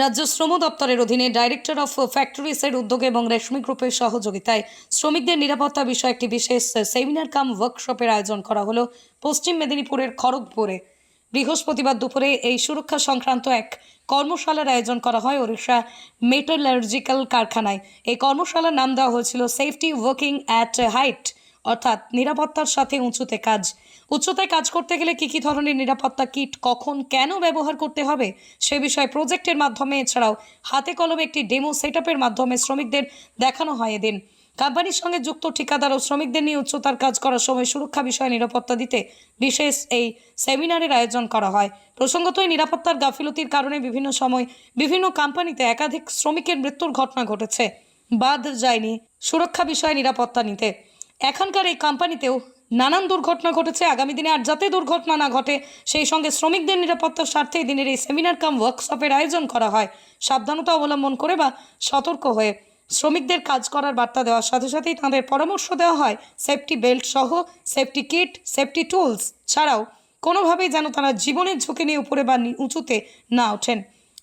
রাজ্য শ্রম দপ্তরের অধীনে ডাইরেক্টর অফ ফ্যাক্টরিসের উদ্যোগে এবং রেশমি গ্রুপের সহযোগিতায় শ্রমিকদের নিরাপত্তা বিষয়ে একটি বিশেষ সেমিনার কাম ওয়ার্কশপের আয়োজন করা হলো পশ্চিম মেদিনীপুরের খড়গপুরে। বৃহস্পতিবার দুপুরে এই সুরক্ষা সংক্রান্ত এক কর্মশালার আয়োজন করা হয় ওড়িশা মেটালার্জিক্যাল কারখানায়। এই কর্মশালার নাম দেওয়া হয়েছিল সেফটি ওয়ার্কিং অ্যাট হাইট অর্থাৎ নিরাপত্তার সাথে উঁচুতে কাজ। উচ্চতায় কাজ করতে গেলে কী কী ধরনের নিরাপত্তা কিট কখন কেন ব্যবহার করতে হবে সে বিষয়ে প্রজেক্টের মাধ্যমে, এছাড়াও হাতে কলমে একটি ডেমো সেট মাধ্যমে শ্রমিকদের দেখানো হয় এদিন। কোম্পানির সঙ্গে যুক্ত ঠিকাদার ও শ্রমিকদের নিয়ে উচ্চতার কাজ করার সময় সুরক্ষা বিষয়ে নিরাপত্তা দিতে বিশেষ এই সেমিনারের আয়োজন করা হয়। প্রসঙ্গত, এই নিরাপত্তার গাফিলতির কারণে বিভিন্ন সময় বিভিন্ন কোম্পানিতে একাধিক শ্রমিকের মৃত্যুর ঘটনা ঘটেছে। বাদ যায়নি সুরক্ষা বিষয়ে নিরাপত্তা নিতে। এখনকার এই কোম্পানিতেও নানান দুর্ঘটনা ঘটেছে। আগামী দিনে আর যাতে দুর্ঘটনা না ঘটে, সেই সঙ্গে শ্রমিকদের নিরাপত্তার স্বার্থে দিনের এই সেমিনার কাম ওয়ার্কশপের আয়োজন করা হয়। সাবধানতা অবলম্বন করে বা সতর্ক হয়ে শ্রমিকদের কাজ করার বার্তা দেওয়ার সাথে সাথেই তাঁদের পরামর্শ দেওয়া হয়। সেফটি বেল্ট সহ সেফটি কিট সেফটি টুলস ছাড়াও কোনোভাবেই যেন তারা জীবনের ঝুঁকি নিয়ে উপরে বা উঁচুতে না ওঠেন।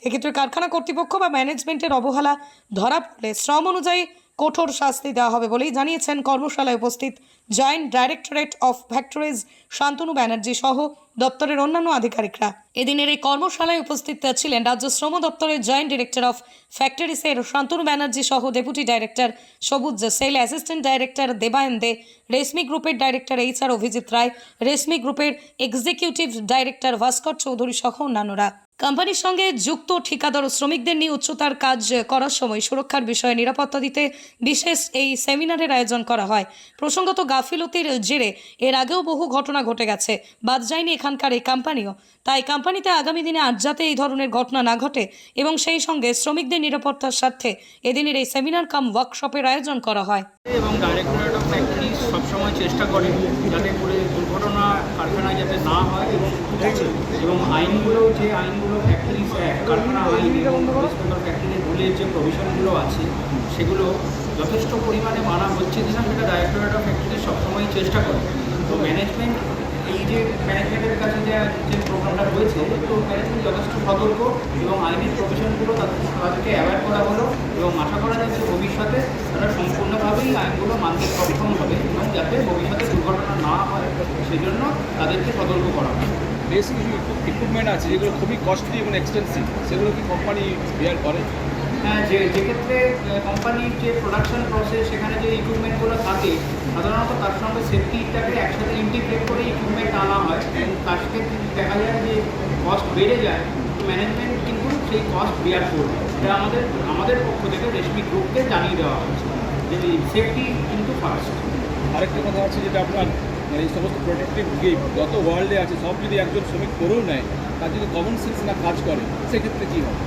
এক্ষেত্রে কারখানা কর্তৃপক্ষ বা ম্যানেজমেন্টের অবহেলা ধরা পড়লে শ্রম অনুযায়ী কঠোর শাস্তি দেওয়া হবে বলেই জানিয়েছেন কর্মশালায় উপস্থিত joint directorate of factories Shantanu Banerjee সহ দপ্তরের অন্যান্য আধিকারিকরা। এদিনের এই কর্মশালায় উপস্থিত ছিলেন রাজ্য শ্রম দপ্তরের জয়েন্ট ডিরেক্টর অফ ফ্যাক্টরিসের শান্তনু ব্যানার্জি সহ deputy director Sabuj Sel, assistant director Debayan De, Reshmi গ্রুপের director H R Abhijit Roy, Reshmi গ্রুপের এক্সিকিউটিভ ডাইরেক্টর ভাস্কর চৌধুরী সহ অন্যান্যরা। কোম্পানির সঙ্গে যুক্ত ঠিকাদার ও শ্রমিকদের নিয়ে উচ্চতার কাজ করার সময় সুরক্ষার বিষয়ে নিরাপত্তা দিতে বিশেষ এই সেমিনারের আয়োজন করা হয়। প্রসঙ্গত গাফিলতির জেরে এর আগেও বহু ঘটনা ঘটে গেছে। বাদ যায়নি এখানকার এই কোম্পানিও। তাই কোম্পানিতে আগামী দিনে আর যাতে এই ধরনের ঘটনা না ঘটে এবং সেই সঙ্গে শ্রমিকদের নিরাপত্তার স্বার্থে এদিনের এই সেমিনার কাম ওয়ার্কশপের আয়োজন করা হয়। এবং ডাইরেক্টরেট অফ ফ্যাক্টরিজ সবসময় চেষ্টা করে যাতে করে দুর্ঘটনা কারখানায় যাতে না হয়। এবং এবং আইনগুলো যে আইনগুলো ফ্যাক্টরিজ অ্যাক্ট কারখানা আইন এবং ফ্যাক্টরির রুলের যে প্রভিশনগুলো আছে, সেগুলো যথেষ্ট পরিমাণে মানা হচ্ছে কিনা সেটা ডাইরেক্টরেট অফ ফ্যাক্টরিজ সবসময় চেষ্টা করে। তো ম্যানেজমেন্ট এই যে ম্যানেজমেন্টের কাছে যে যে প্রোগ্রামটা রয়েছে, তো ম্যানেজমেন্ট যথেষ্ট সতর্ক এবং আইনের প্রভিশনগুলো তাদের তাদেরকে অ্যাওয়ার করা হলো এবং আশা করা যাচ্ছে ভবিষ্যতে তারা সম্পূর্ণভাবেই আইনগুলো মানতে সক্ষম হবে এবং যাতে ভবিষ্যতে দুর্ঘটনা না হয়, সেজন্য তাদেরকে সতর্ক করা হয়। বেশ কিছু ইকুইপমেন্ট আছে যেগুলো খুবই কস্টলি এবং এক্সপেন্সিভ সেগুলো কি কোম্পানি বিয়ার করে? হ্যাঁ যে যেক্ষেত্রে কোম্পানির যে প্রোডাকশন প্রসেস সেখানে যে ইকুইপমেন্টগুলো থাকে সাধারণত তার সঙ্গে সেফটিটাকে একসাথে ইন্টিগ্রেট করে ইকুইপমেন্ট আনা হয়। তার ক্ষেত্রে দেখা যায় যে কস্ট বেড়ে যায় ম্যানেজমেন্ট কিন্তু সেই কস্ট বিয়ার করবে। এটা আমাদের আমাদের পক্ষ থেকে রেশমি গ্রুপকে জানিয়ে দেওয়া হয়েছে। যে সেফটি কিন্তু ফার্স্ট আরেকটা কথা আছে যেটা আপনার মানে এই সমস্ত প্রোটেক্টিভ গেম যত ওয়ার্ল্ডে আছে, সব যদি একজন শ্রমিক করেও নেয়, তার যদি কমন সেন্স না কাজ করে, সেক্ষেত্রে কী হবে?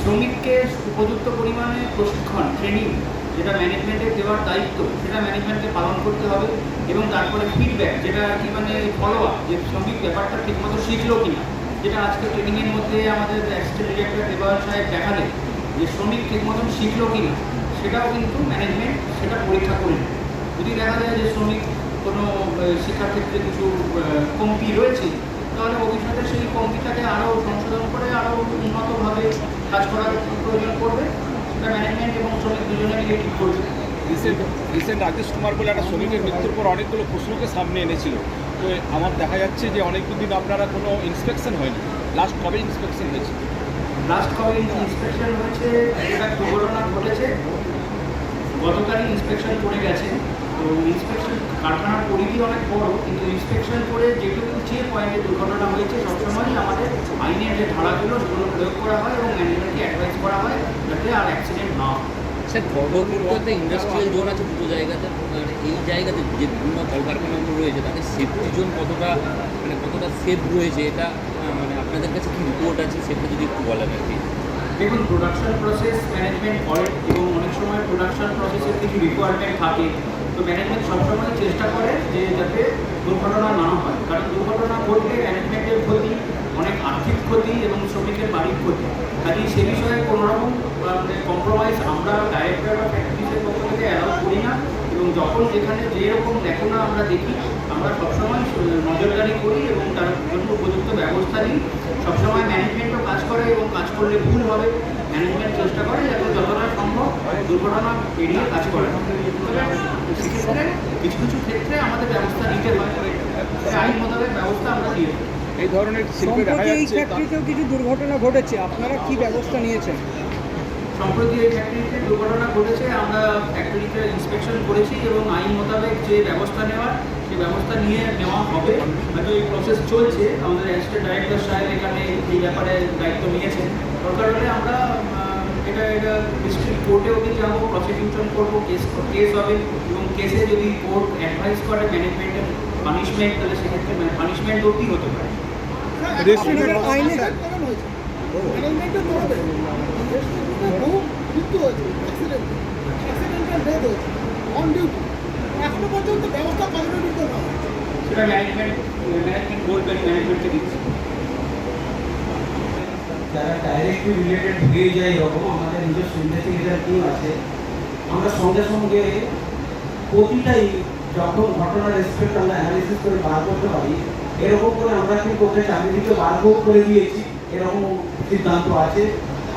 শ্রমিককে উপযুক্ত পরিমাণে প্রশিক্ষণ ট্রেনিং যেটা ম্যানেজমেন্টের দেওয়ার দায়িত্ব, সেটা ম্যানেজমেন্টকে পালন করতে হবে এবং তারপরে ফিডব্যাক যেটা কি মানে ফলো আপ যে শ্রমিক ব্যাপারটা ঠিকমতো শিখলো কি না যেটা আজকে ট্রেনিংয়ের মধ্যে আমাদের অ্যাসিস্ট্যান্ট ডিরেক্টর দেবায়ন সাহেব দেখালেন, যে শ্রমিক ঠিক মতন শিখলো কি না সেটাও কিন্তু ম্যানেজমেন্ট সেটা পরীক্ষা করে যদি দেখা যায় যে শ্রমিক কোনো আহ, শেখার ক্ষেত্রে কিছু কমতি রয়েছে তাহলে ভবিষ্যতে সেই কমতিটাকে আরও সংশোধন করে আরও উন্নতভাবে কাজ করার প্রয়োজন পড়বে সেটা ম্যানেজমেন্ট এবং শ্রমিক দুজনে মিলে ঠিক করবে। রিসেন্ট রিসেন্ট রাজেশ কুমার বলে একটা শ্রমিকের মৃত্যুর পর অনেকগুলো প্রশ্নকে সামনে এনেছিল। তো আমার দেখা যাচ্ছে যে অনেক দিন আপনারা কোনো ইন্সপেকশন হয়নি। লাস্ট কবে ইন্সপেকশন হয়েছে? লাস্ট কবে ইন্সপেকশন হয়েছে একটা দুর্ঘটনা ঘটেছে। গতকালই ইন্সপেকশন করে গেছে। তো ইন্সপেকশন কারখানার পরিধি অনেক বড়, কিন্তু ইন্সপেকশন করে যেটুকু যে পয়েন্টে দুর্ঘটনা হয়েছে, সবসময়ই আমাদের আইনের যে ধারাগুলো, সেগুলো প্রয়োগ করা হয় এবং ম্যানেজমেন্টকে অ্যাডভাইস করা হয় যাতে আর অ্যাক্সিডেন্ট না হয়। স্যার খড়গপুরতে ইন্ডাস্ট্রিয়াল জোন আছে দুটো জায়গাতে এই জায়গাতে যে বিভিন্ন কলকারখানাগুলো রয়েছে তাদের সেফটি জোন কতটা মানে কতটা সেফ রয়েছে, এটা মানে আপনাদের কাছে কি রিপোর্ট আছে, সেটা যদি একটু বলেন আর কি। দেখুন প্রোডাকশন প্রসেস ম্যানেজমেন্ট করে এবং অনেক সময় প্রোডাকশন প্রসেসের কিছু রিকোয়ারমেন্ট থাকে। তো ম্যানেজমেন্ট সবসময় চেষ্টা করে যে যাতে দুর্ঘটনা না হয়। কারণ দুর্ঘটনা ঘটলে ম্যানেজমেন্টের ক্ষতি, অনেক আর্থিক ক্ষতি এবং শ্রমিকের বাড়ির ক্ষতি। কাজেই সে বিষয়ে কোনোরকম মানে কম্প্রোমাইজ আমরা ডাইরেক্টর বা ফ্যাক্টরিজের পক্ষ থেকে অ্যালাউ করি না। এবং যখন যেখানে যেরকম লেখনা আমরা দেখি, আমরা সবসময় নজরদারি করি এবং তার জন্য উপযুক্ত ব্যবস্থা নিই। সবসময় ম্যানেজমেন্টও কাজ করে এবং কাজ করলে ভুল হবে ম্যানেজমেন্ট চেষ্টা করে যাতে যতটা সম্ভব দুর্ঘটনা এড়িয়ে কাজ করে। সেক্ষেত্রে কিছু কিছু ক্ষেত্রে আমাদের ব্যবস্থা নিতে হয়। আইন মোতাবেক ব্যবস্থা আমরা দিয়ে এই ধরনের শিল্পে দেখা এই ফ্যাক্টরিতেও কিছু দুর্ঘটনা ঘটেছে। আপনারা কি ব্যবস্থা নিয়েছেন? সম্প্রতি এই ফ্যাক্টরিতে দুর্ঘটনা ঘটেছে। আমরা ফ্যাক্টরিতে ইন্সপেকশন করেছি এবং আইন মোতাবেক যে ব্যবস্থা নেওয়ার ব্যবস্থা নিয়ে নেওয়া হবে। হয়তো এই প্রসেস চলছে। আমাদের অ্যাসিস্ট্যান্ট ডাইরেক্টর সাহেব এখানে এই ব্যাপারে দায়িত্ব নিয়েছেন। দরকার হলে আমরা আহ, এটা এটা ডিস্ট্রিক্ট কোর্টে অবধি যাব প্রসিকিউশন করব কেস কেস হবে। এবং কেসে যদি কোর্ট অ্যাডভাইস করে ম্যানেজমেন্টের পানিশমেন্ট তাহলে সেক্ষেত্রে মানে পানিশমেন্ট অবধি হতে পারে। অন ডিউটি এখনও পর্যন্ত ব্যবস্থা কতটা নিতে সেটা ম্যানেজমেন্ট ম্যানেজমেন্ট বলবেন ম্যানেজমেন্টকে দিচ্ছি। যারা ডাইরেক্টলি রিলেটেড হয়ে যায় এরকম আমাদের নিজস্ব ইনভেস্টিগেশন টিম আছে আমরা সঙ্গে সঙ্গে প্রতিটাই যখন ঘটনার রেসপেক্ট আমরা অ্যানালিসিস করে বার করতে পারি এরকম করে আমরা কিন্তু ওকে চাকরি থেকে বারও করে দিয়েছি এরকম সিদ্ধান্ত আছে।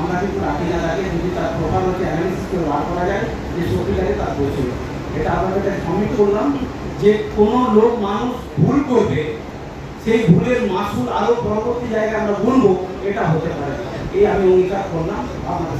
আমরা কিন্তু রাখি না রাখি যদি তার প্রকার হচ্ছে অ্যানালিসিস করে বার করা যায় যে সত্যিকারে তার দোষ ছিল এটা আপনাদের কাছে সমিট করলাম যে কোনো লোক মানুষ ভুল করবে, সেই ভুলের মাসুল আরও পরবর্তী জায়গায় আমরা বলব এটা হতে পারে। এই আমি অঙ্গীকার করলাম আপনাদের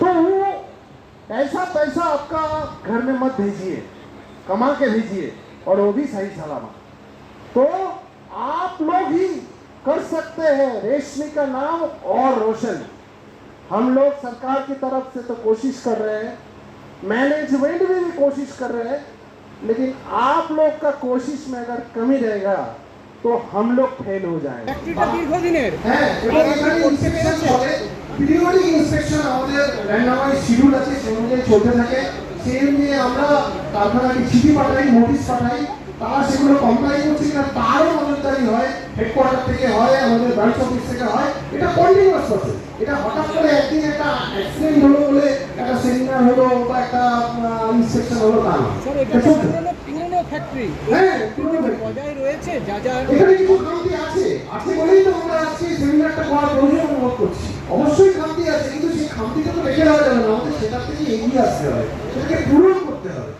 तो वो ऐसा पैसा आपका घर में मत भेजिए। कमा के भेजिए। और वो भी सही सलामत। तो आप लोग ही कर सकते हैं रेशमी का नाम और रोशन। हम लोग सरकार की तरफ़ से तो कोशिश कर रहे हैं। मैनेजमेंट भी, भी कोशिश कर रहे हैं। लेकिन आप लोग का कोशिश में अगर कमी रहेगा तो हम लोग फेल हो जाएँगे। পিরিয়ডিক ইন্সপেকশন আমাদের র্যান্ডামাইজ শিডিউল আছে সেই অনুযায়ী চলতে থাকে। সেই অনুযায়ী আমরা কারখানাকে চিঠি পাঠাই নোটিশ পাঠাই। তারা সেগুলো কমপ্লাই করছে কিনা তারও নজরদারি হয় হেডকোয়ার্টার থেকে হয় আমাদের ব্রাঞ্চ অফিস থেকে হয়। এটা কন্টিনিউয়াস প্রসেস এটা হঠাৎ করে একদিন একটা অ্যাক্সিডেন্ট হলো বলে একটা সেমিনার হলো বা একটা ইন্সপেকশন হলো তা না। ফ্যাক্টরি হ্যাঁ বজায় রয়েছে যা যা এখানে কিছু খামতি আছে। আছে বলেই তো আমরা আজকে সেমিনারটা করার প্রয়োজন অনুভব করছি। অবশ্যই খামতি আছে কিন্তু সেই খামতিটা তো রেখে দেওয়া যাবে না। আমাদের সেটার থেকে এগিয়ে আসতে হবে। সেটাকে পূরণ করতে হবে।